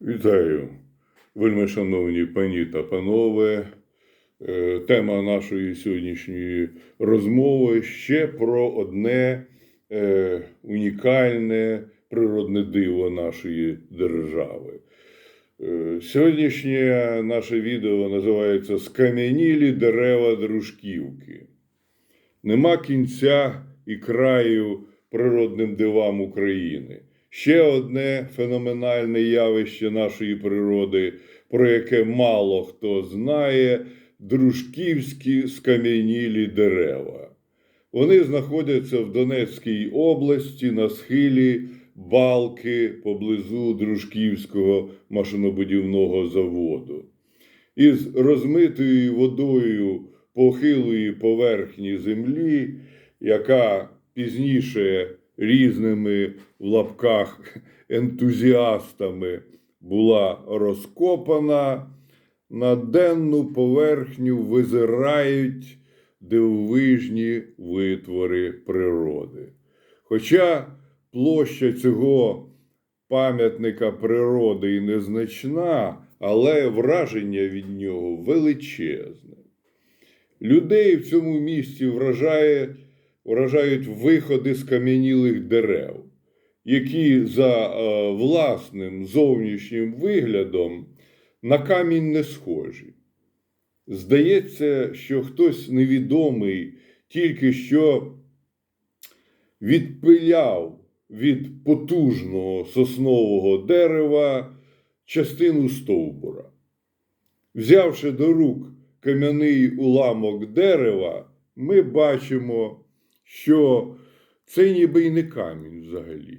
Вітаю, вельми шановні пані та панове. Е, Тема нашої сьогоднішньої розмови ще про одне е, унікальне природне диво нашої держави. Е, Сьогоднішнє наше відео називається Скам'янілі дерева дружківки. Нема кінця і краю природним дивам України. Ще одне феноменальне явище нашої природи, про яке мало хто знає дружківські скам'янілі дерева. Вони знаходяться в Донецькій області на схилі балки поблизу Дружківського машинобудівного заводу. Із розмитою водою похилої поверхні землі, яка пізніше різними в лапках ентузіастами була розкопана, на денну поверхню визирають дивовижні витвори природи. Хоча площа цього пам'ятника природи і незначна, але враження від нього величезне. Людей в цьому місці вражає, вражають виходи з кам'янілих дерев, які за е, власним зовнішнім виглядом на камінь не схожі. Здається, що хтось невідомий тільки що відпиляв від потужного соснового дерева частину стовбура. Взявши до рук кам'яний уламок дерева, ми бачимо, що це ніби й не камінь взагалі.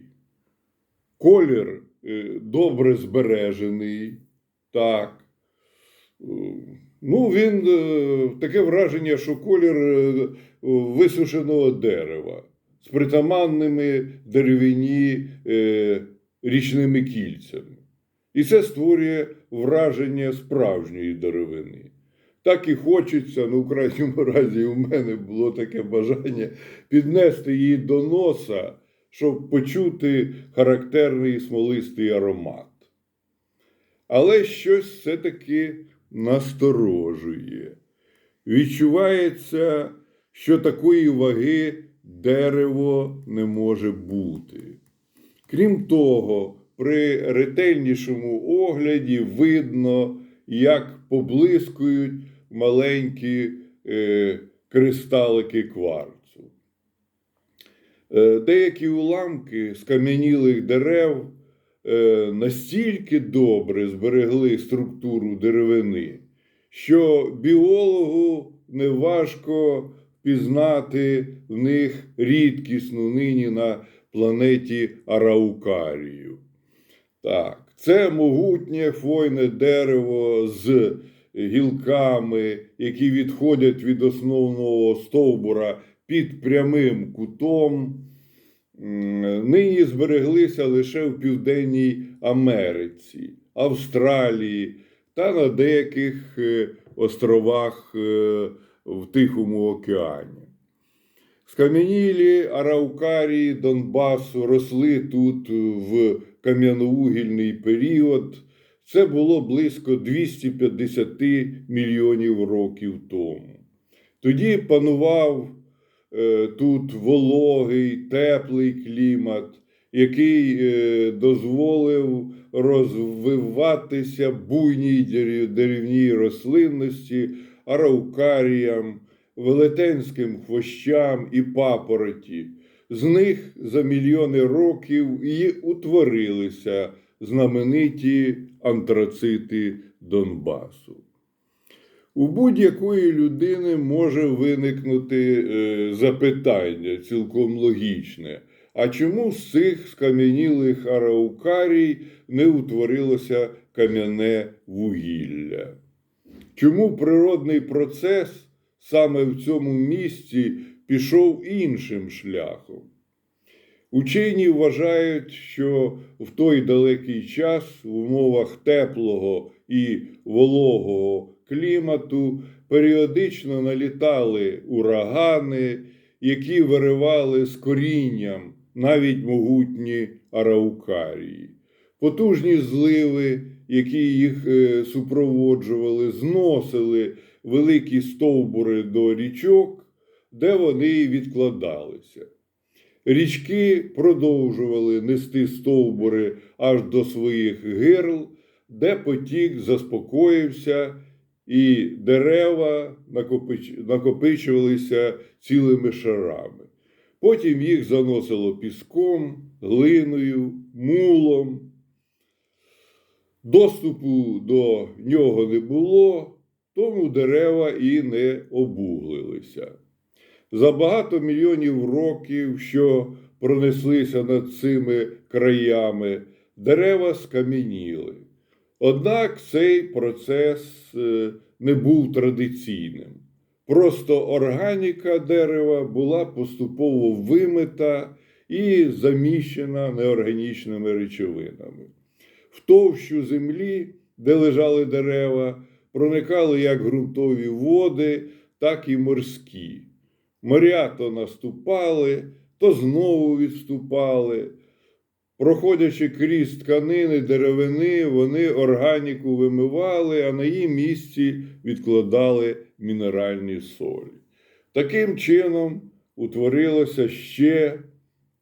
Колір е, добре збережений, так. Е, Ну, він е, таке враження, що колір висушеного дерева з притаманними деревині річними кільцями. І це створює враження справжньої деревини. Так і хочеться, ну, в крайньому разі, у мене було таке бажання піднести її до носа, щоб почути характерний смолистий аромат. Але щось все-таки насторожує. Відчувається, що такої ваги дерево не може бути. Крім того, при ретельнішому огляді видно, як поблискують маленькі е, кристалики кварцу. Е, деякі уламки скам'янілих дерев е, настільки добре зберегли структуру деревини, що біологу неважко пізнати в них рідкісну нині на планеті Араукарію. Так, це могутнє хвойне дерево з гілками, які відходять від основного стовбура під прямим кутом. Нині збереглися лише в Південній Америці, Австралії та на деяких е, островах е, в Тихому океані. Скам'янілі араукарії Донбасу росли тут в кам'яновугільний період. Це було близько 250 мільйонів років тому. Тоді панував е, тут вологий, теплий клімат, який е, дозволив розвиватися буйній дерев- деревній рослинності, араукаріям, велетенським хвощам і папороті. З них за мільйони років і утворилися знамениті антрацити Донбасу. У будь-якої людини може виникнути е, запитання цілком логічне. А чому з цих скам'янілих араукарій не утворилося кам'яне вугілля? Чому природний процес саме в цьому місці пішов іншим шляхом? Учені вважають, що в той далекий час в умовах теплого і вологого клімату періодично налітали урагани, які виривали з корінням навіть могутні араукарії. Потужні зливи, які їх е, супроводжували, зносили великі стовбури до річок, де вони відкладалися. Річки продовжували нести стовбури аж до своїх гирл, де потік заспокоївся, і дерева накопич- накопичувалися цілими шарами. Потім їх заносило піском, глиною, мулом. Доступу до нього не було, тому дерева і не обуглилися. За багато мільйонів років, що пронеслися над цими краями, дерева скам'яніли. Однак цей процес е, не був традиційним. Просто органіка дерева була поступово вимита і заміщена неорганічними речовинами. В товщу землі, де лежали дерева, проникали як ґрунтові води, так і морські. Моря то наступали, то знову відступали. Проходячи крізь тканини деревини, вони органіку вимивали, а на її місці відкладали мінеральні солі. Таким чином утворилося ще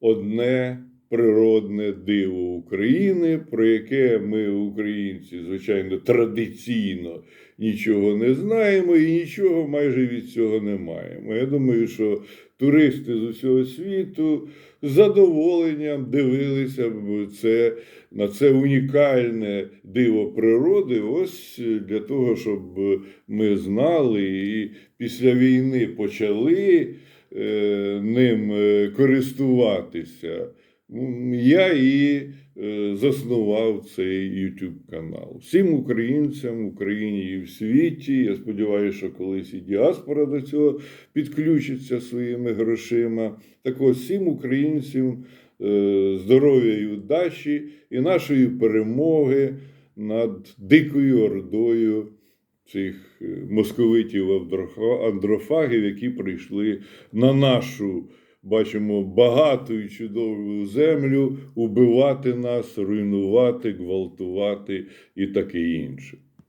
одне природне диво України, про яке ми, українці, звичайно, традиційно нічого не знаємо і нічого майже від цього не маємо. Я думаю, що туристи з усього світу з задоволенням дивилися б це, на це унікальне диво природи, ось для того, щоб ми знали і після війни почали е, ним е, користуватися. Я і е, заснував цей YouTube канал. Всім українцям в Україні і в світі. Я сподіваюся, що колись і діаспора до цього підключиться своїми грошима. Так ось всім українцям е, здоров'я і удачі і нашої перемоги над дикою ордою цих е, московитів андрофагів, які прийшли на нашу. Бачимо багату і чудову землю убивати нас, руйнувати, гвалтувати і таке інше.